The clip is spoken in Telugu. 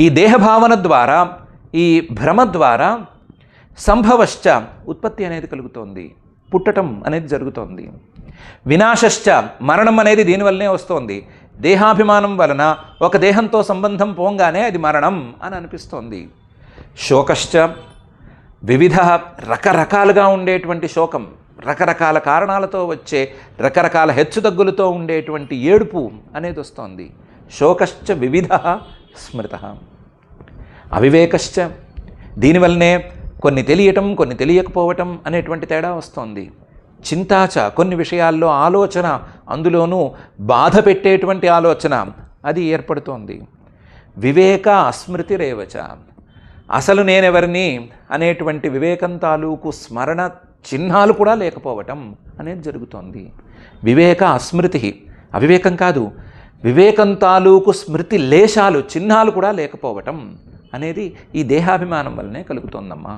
ఈ దేహభావన ద్వారా ఈ భ్రమ ద్వారా సంభవశ్చ ఉత్పత్తి అనేది కలుగుతోంది. పుట్టటం అనేది జరుగుతోంది. వినాశశ్చ మరణం అనేది దీనివల్లనే వస్తోంది. దేహాభిమానం వలన ఒక దేహంతో సంబంధం పోంగానే అది మరణం అని అనిపిస్తోంది. శోకశ్చ వివిధ రకరకాలుగా ఉండేటువంటి శోకం రకరకాల కారణాలతో వచ్చే రకరకాల హెచ్చుతగ్గులతో ఉండేటువంటి ఏడుపు అనేది వస్తోంది. శోకశ్చ వివిధ స్మృత. అవివేకశ్చ. దీనివల్లనే కొన్ని తెలియటం కొన్ని తెలియకపోవటం అనేటువంటి తేడా వస్తోంది. చింతాచ కొన్ని విషయాల్లో ఆలోచన అందులోనూ బాధ పెట్టేటువంటి ఆలోచన అది ఏర్పడుతోంది. వివేక అస్మృతి రేవచ అసలు నేనెవరిని అనేటువంటి వివేకం తాలూకు స్మరణ చిహ్నాలు కూడా లేకపోవటం అనేది జరుగుతోంది. వివేక అస్మృతి. అవివేకం కాదు వివేకం తాలూకు స్మృతి లేశాలు చిహ్నాలు కూడా లేకపోవటం అనేది ఈ దేహాభిమానం వల్లనే కలుగుతోందమ్మా.